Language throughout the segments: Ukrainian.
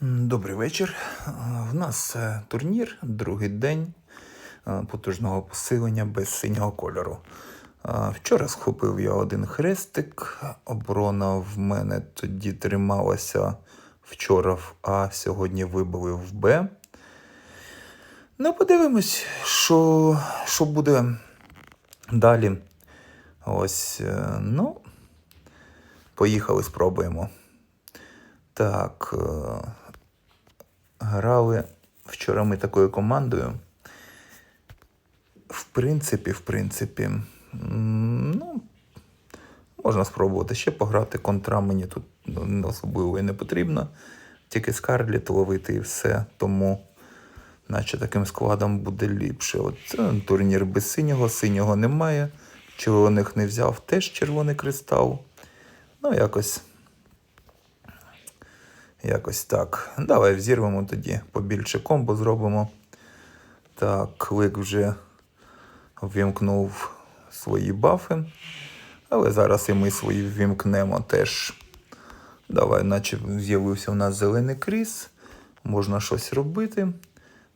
Добрий вечір. Е, В нас е, турнір, другий день е, потужного посилення без синього кольору. Вчора схопив я один хрестик. Оборона в мене тоді трималася вчора в А, сьогодні вибили в Б. Ну, подивимось, що, що буде далі. Ось, ну, поїхали, спробуємо. Так. Грали вчора ми такою командою. В принципі, в принципі, ну, можна спробувати ще пограти. Контра мені тут ну, особливо і не потрібно. Тільки Скарліт ловити і все. Тому, наче таким складом буде ліпше. От е, турнір без синього, синього немає. Червоних не взяв, теж червоний кристал. Ну, якось. Якось так. Давай взірвемо тоді побільше комбо зробимо. Так, клик вже ввімкнув свої бафи. Але зараз і ми свої ввімкнемо теж. Давай, наче з'явився у нас зелений кріс. Можна щось робити.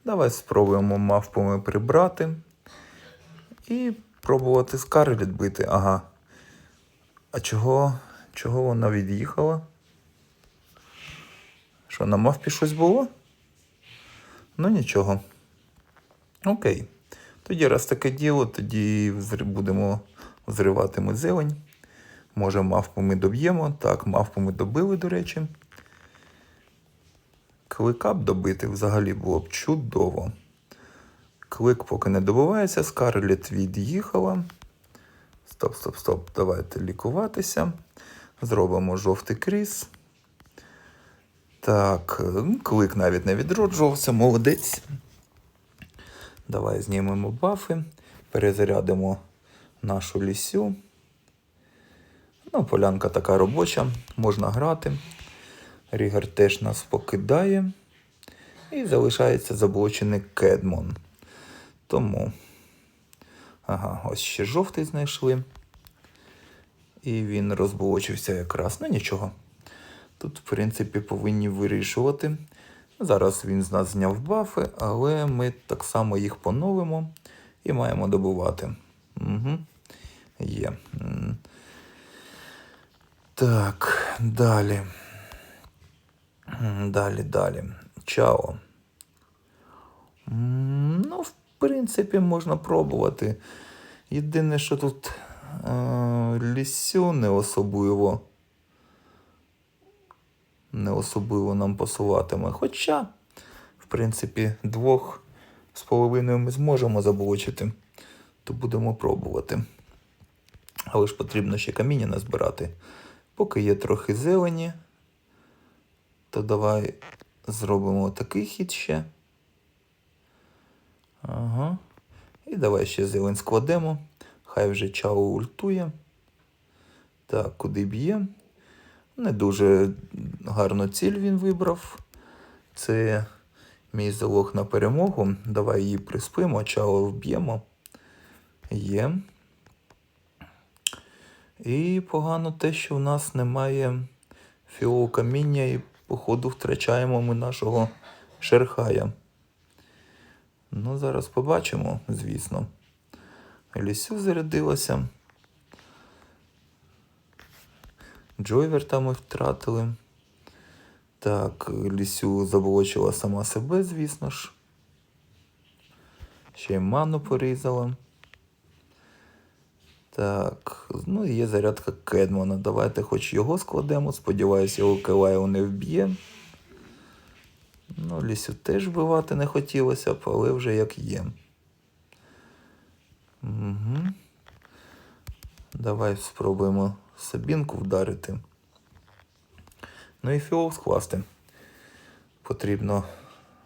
Давай спробуємо мавпами прибрати. І пробувати скарліт бити. Ага. А чого, чого вона від'їхала? Що, на мавпі щось було? Ну нічого. Окей. Тоді раз таке діло, тоді будемо взривати ми зелень. Може, мавпу ми доб'ємо. Так, мавпу ми добили, до речі. Клика б добити взагалі було б чудово. Клик поки не добивається, Скарлет від'їхала. Стоп, стоп, стоп. Давайте лікуватися. Зробимо жовтий кріс. Так, клик навіть не відроджувався, молодець. Давай знімемо бафи, перезарядимо нашу лісю. Ну, полянка така робоча, можна грати. Рігер теж нас покидає. І залишається заблочений Кедмон. Тому. Ага, ось ще жовтий знайшли. І він розблочився якраз. Ну нічого. Тут, в принципі, повинні вирішувати. Зараз він з нас зняв бафи, але ми так само їх поновимо і маємо добувати. Угу. Є. Так, далі. Далі, далі. Чао. Ну, в принципі, можна пробувати. Єдине, що тут е, лісю не особливо не особливо нам пасуватиме. Хоча, в принципі, двох з половиною ми зможемо заблочити, то будемо пробувати. Але ж потрібно ще каміння назбирати. Поки є трохи зелені, то давай зробимо такий хід ще. Ага. І давай ще зелень складемо. Хай вже чао ультує. Так, куди б'є? Не дуже гарну ціль він вибрав. Це мій залог на перемогу. Давай її приспимо, чао вб'ємо. Є. І погано те, що в нас немає фіолу каміння, і, походу, втрачаємо ми нашого шерхая. Ну, зараз побачимо, звісно. Лісю зарядилася. Джойверта ми втратили. Так, Лісю заблочила сама себе, звісно ж. Ще й ману порізала. Так, ну є зарядка Кедмана. Давайте хоч його складемо. Сподіваюся, його Келайо не вб'є. Ну, лісю теж вбивати не хотілося але вже як є. Угу. Давай спробуємо Сабінку вдарити. Ну і фіол скласти. Потрібно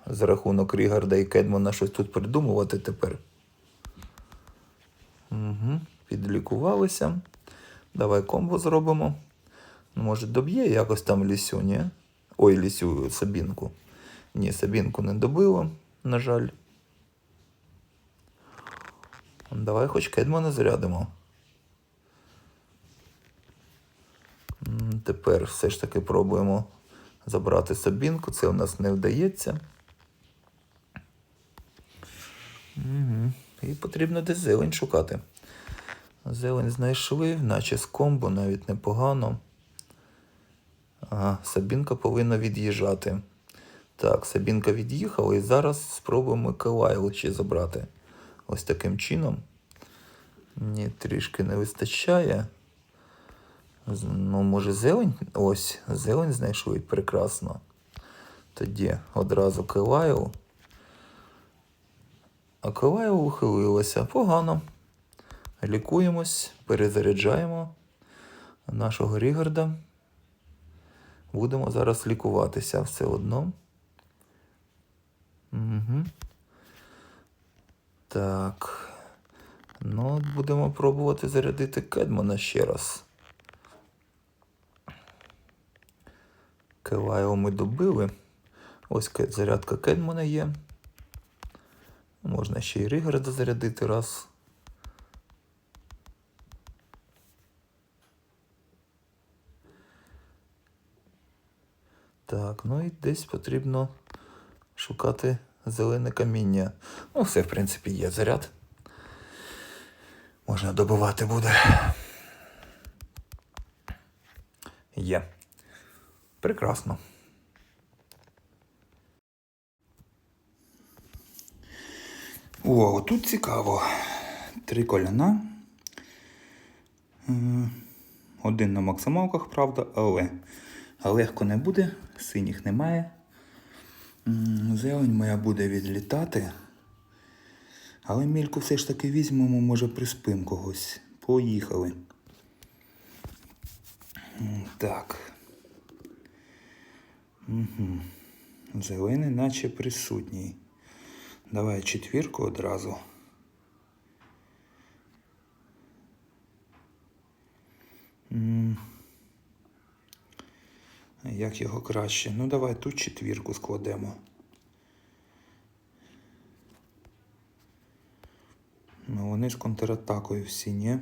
за рахунок Рігарда і Кедмана щось тут придумувати тепер. Угу. Підлікувалися. Давай комбо зробимо. Ну, може, доб'є якось там лісю, ні? Ой, лісю Сабінку. Ні, Сабінку не добило, на жаль. Давай хоч Кедмана зарядимо. Тепер все ж таки пробуємо забрати Сабінку. Це у нас не вдається. Угу. І потрібно десь зелень шукати. Зелень знайшли, наче з комбо навіть непогано. Ага, Сабінка повинна від'їжджати. Так, Сабінка від'їхала і зараз спробуємо Калайл забрати. Ось таким чином. Ні, трішки не вистачає. Ну, може, зелень? Ось, зелень знайшли. Прекрасно. Тоді одразу Калайл. А Калайл ухилилася. Погано. Лікуємось, перезаряджаємо нашого Рігарда. Будемо зараз лікуватися все одно. Угу. Так. Ну, будемо пробувати зарядити Кедмана ще раз. Кевайл ми добили. Ось зарядка Кедмана є. Можна ще й Рігарда зарядити раз. Так, ну і десь потрібно шукати зелене каміння. Ну, все, в принципі, є заряд. Можна добивати буде. Є. Прекрасно. О, тут цікаво. Три коляна. Один на максималках, правда, але легко не буде, синіх немає. Зелень моя буде відлітати. Але мільку все ж таки візьмемо, може, приспим когось. Поїхали. Так. Угу. Зелений наче присутній. Давай четвірку одразу. Як його краще? Ну давай тут четвірку складемо. Ну, вони з контратакою всі, ні?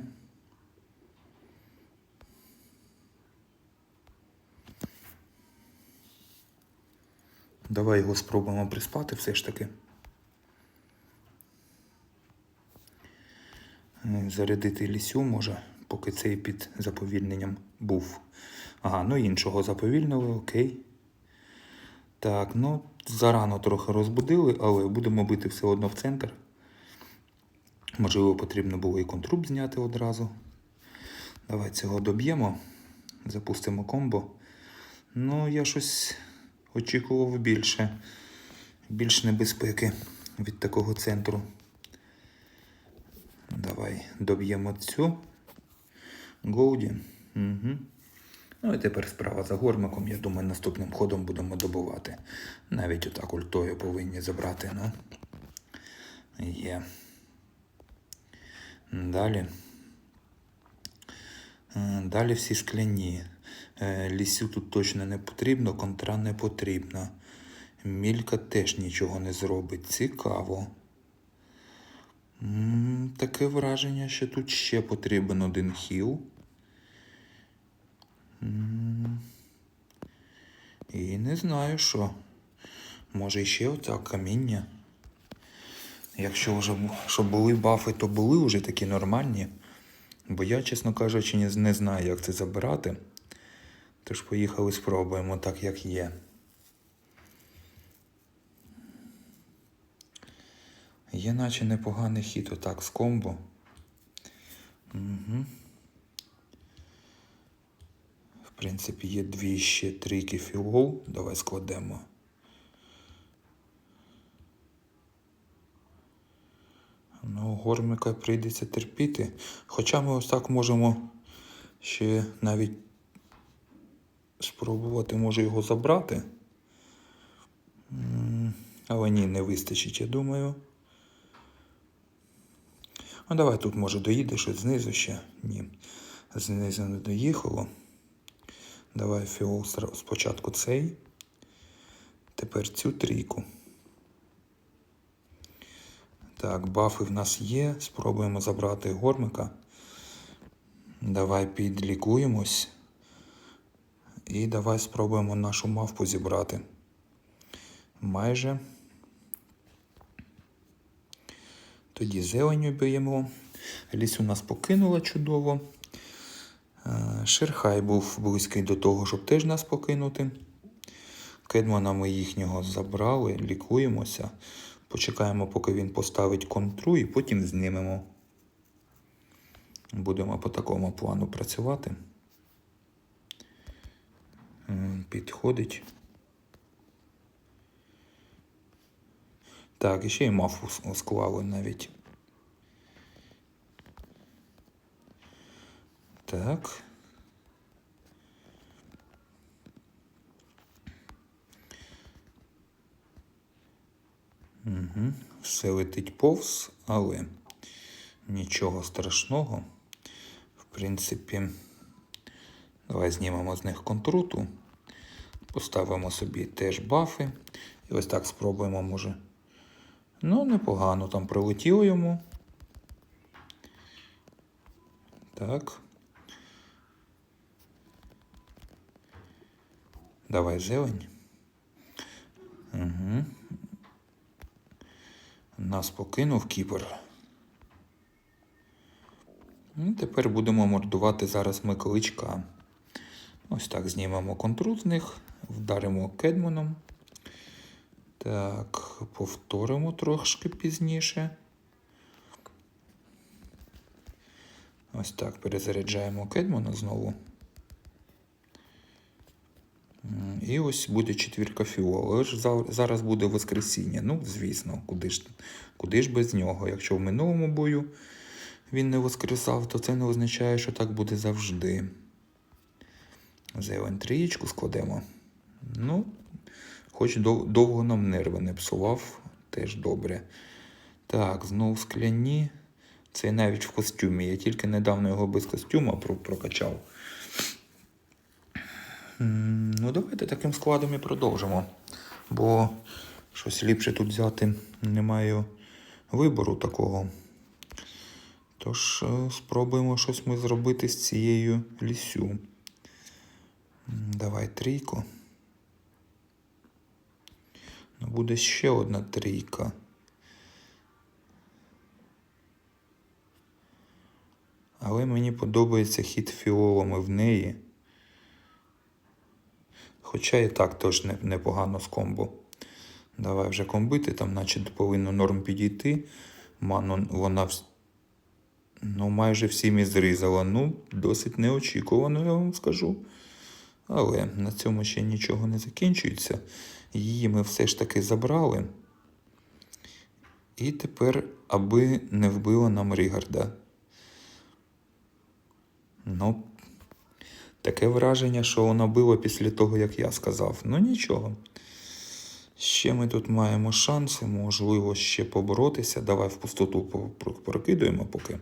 Давай його спробуємо приспати все ж таки. Е, Зарядити лісю може, поки цей під заповільненням був. Ага, ну іншого заповільнили, окей. Так, ну зарано трохи розбудили, але будемо бити все одно в центр. Можливо, потрібно було і контруб зняти одразу. Давай цього доб'ємо. Запустимо комбо. Ну, я щось очікував більше. Більш небезпеки від такого центру. Давай доб'ємо цю. Голді. Угу. Ну і тепер справа за гормиком. Я думаю, наступним ходом будемо добувати. Навіть отак ультою повинні забрати. Ну. Є. Далі. Е, Далі всі скляні. Е, Лісю тут точно не потрібно, контра не потрібна. Мілька теж нічого не зробить. Цікаво. Таке враження, що тут ще потрібен один хіл. І не знаю що. Може ще оця каміння. Якщо вже щоб були бафи, то були вже такі нормальні. Бо я, чесно кажучи, не знаю, як це забирати. Тож поїхали спробуємо так, як є. Є наче непоганий хід отак з комбо. Угу. В принципі, є дві ще трійки філов. Давай складемо. Ну, гормика прийдеться терпіти. Хоча ми ось так можемо ще навіть спробувати, може його забрати. Але ні, не вистачить, я думаю. Ну, давай тут, може, доїде щось знизу ще. Ні. Знизу не доїхало. Давай фіол спочатку цей. Тепер цю трійку. Так, бафи в нас є. Спробуємо забрати гормика. Давай підлікуємось. І давай спробуємо нашу мавпу зібрати. Майже. Тоді зеленю б'ємо. Ліс у нас покинула чудово. Е, Шерхай був близький до того, щоб теж нас покинути. Кедмана ми їхнього забрали, лікуємося. Почекаємо, поки він поставить контру, і потім знімемо. Будемо по такому плану працювати. Підходить. Так, і ще й мафу склали навіть. Так. Угу. Все летить повз, але нічого страшного. В принципі, давай знімемо з них контруту. Поставимо собі теж бафи. І ось так спробуємо, може. Ну, непогано там прилетіло йому. Так. Давай зелень. Угу. Нас покинув кіпер. Ну, тепер будемо мордувати зараз ми кличка. Ось так знімемо контру з них, вдаримо кедманом. Так, повторимо трошки пізніше. Ось так, перезаряджаємо кедмана знову. І ось буде четвірка фіол. Але ж зараз буде Воскресіння. Ну, звісно, куди ж, куди ж без нього. Якщо в минулому бою він не воскресав, то це не означає, що так буде завжди. Зелень трієчку складемо. Ну, хоч довго нам нерви не псував, теж добре. Так, знову скляні. Це навіть в костюмі. Я тільки недавно його без костюма прокачав. Ну, давайте таким складом і продовжимо. Бо щось ліпше тут взяти не маю вибору такого. Тож е, спробуємо щось ми зробити з цією лісю. Давай трійку. Ну, буде ще одна трійка. Але мені подобається хід фіолами в неї. Хоча і так теж не- непогано з комбо. Давай вже комбити, там наче повинно норм підійти. Ману вона ну, майже всім і зрізала. Ну, досить неочікувано, я вам скажу. Але на цьому ще нічого не закінчується. Її ми все ж таки забрали. І тепер, аби не вбила нам Рігарда. Ну, таке враження, що вона била після того, як я сказав. Ну нічого. Ще ми тут маємо шанси, можливо, ще поборотися. Давай в пустоту прокидуємо поки.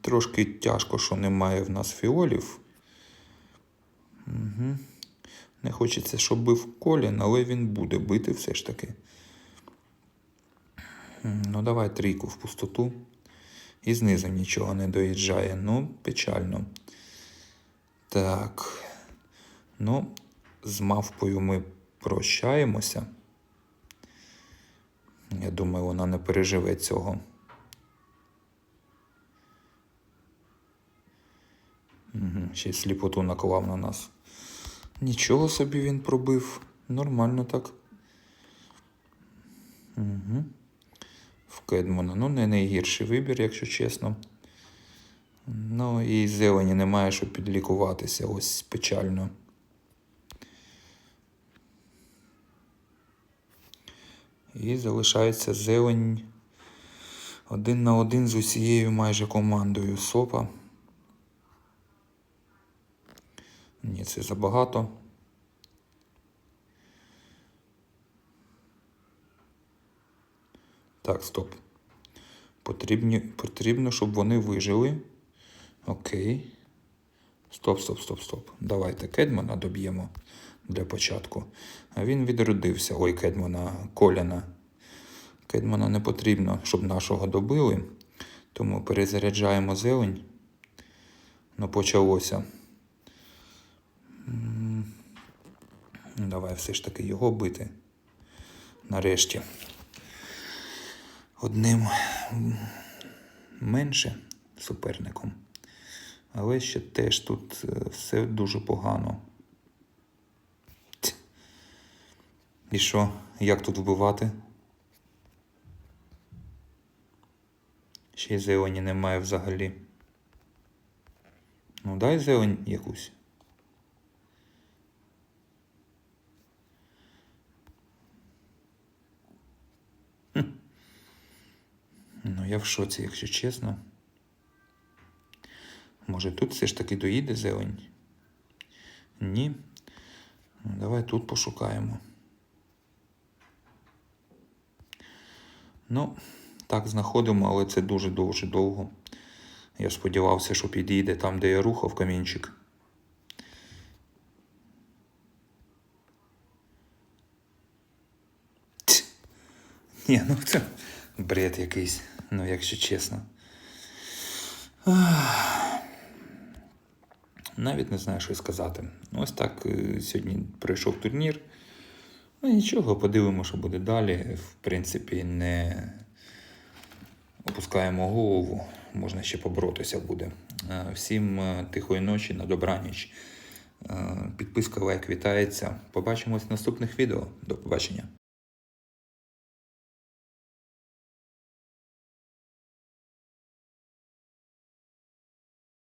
Трошки тяжко, що немає в нас фіолів. Угу. Не хочеться, щоб бив Колін, але він буде бити все ж таки. Ну, давай трійку в пустоту. І знизу нічого не доїжджає. Ну, печально. Так. Ну, з мавпою ми прощаємося. Я думаю, вона не переживе цього. Угу, ще й сліпоту наклав на нас. Нічого собі він пробив. Нормально так. Угу. В Кедмана. Ну, не найгірший вибір, якщо чесно. Ну і зелені немає, щоб підлікуватися. Ось печально. І залишається зелень один на один з усією майже командою СОПа. Ні, це забагато. Так, стоп. Потрібні, потрібно, щоб вони вижили. Окей. Стоп, стоп, стоп, стоп. Давайте Кедмана доб'ємо для початку. А він відродився. Ой, Кедмана, Коляна. Кедмана не потрібно, щоб нашого добили. Тому перезаряджаємо зелень. Ну, почалося. Давай все ж таки його бити. Нарешті. Одним менше суперником. Але ще теж тут е, все дуже погано. І що, як тут вбивати? Ще й зелені немає взагалі. Ну, дай зелень якусь. Ну, я в шоці, якщо чесно. Може тут все ж таки доїде зелень? Ні. Ну, давай тут пошукаємо. Ну, так знаходимо, але це дуже дуже довго. Я сподівався, що підійде там, де я рухав камінчик. Ні, ну це бред якийсь, ну якщо чесно. Навіть не знаю, що сказати. Ось так е, сьогодні пройшов турнір. Ну нічого, подивимося, що буде далі. В принципі, не опускаємо голову, можна ще поборотися буде. Е, Всім е, тихої ночі, на добраніч. Підписка, лайк вітається. Побачимось в наступних відео. До побачення.